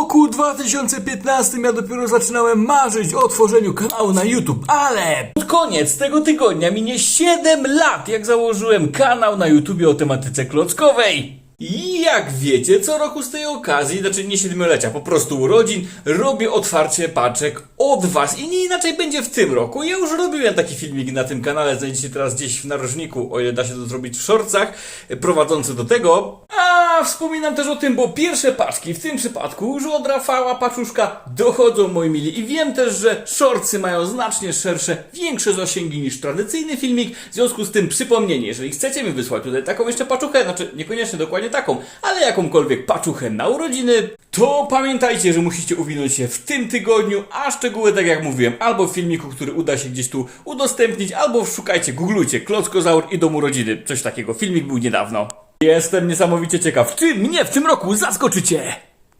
roku 2015 ja dopiero zaczynałem marzyć o tworzeniu kanału na YouTube, ale pod koniec tego tygodnia minie 7 lat, jak założyłem kanał na YouTube o tematyce klockowej. I jak wiecie, co roku z tej okazji, znaczy nie siedmiolecia, po prostu urodzin, robię otwarcie paczek od Was. I nie inaczej będzie w tym roku. Ja już robiłem taki filmik na tym kanale, znajdziecie teraz gdzieś w narożniku, o ile da się to zrobić w shortsach, prowadzący do tego. A wspominam też o tym, bo pierwsze paczki w tym przypadku już od Rafała Paczuszka dochodzą, moi mili. I wiem też, że shortsy mają znacznie szersze, większe zasięgi niż tradycyjny filmik. W związku z tym przypomnienie, jeżeli chcecie mi wysłać tutaj taką jeszcze paczuchę, znaczy niekoniecznie dokładnie taką, ale jakąkolwiek paczuchę na urodziny, to pamiętajcie, że musicie uwinąć się w tym tygodniu, a szczegóły, tak jak mówiłem, albo w filmiku, który uda się gdzieś tu udostępnić, albo szukajcie, googlujcie Klockozaur i dom urodziny. Coś takiego, filmik był niedawno. Jestem niesamowicie ciekaw, czy mnie w tym roku zaskoczycie!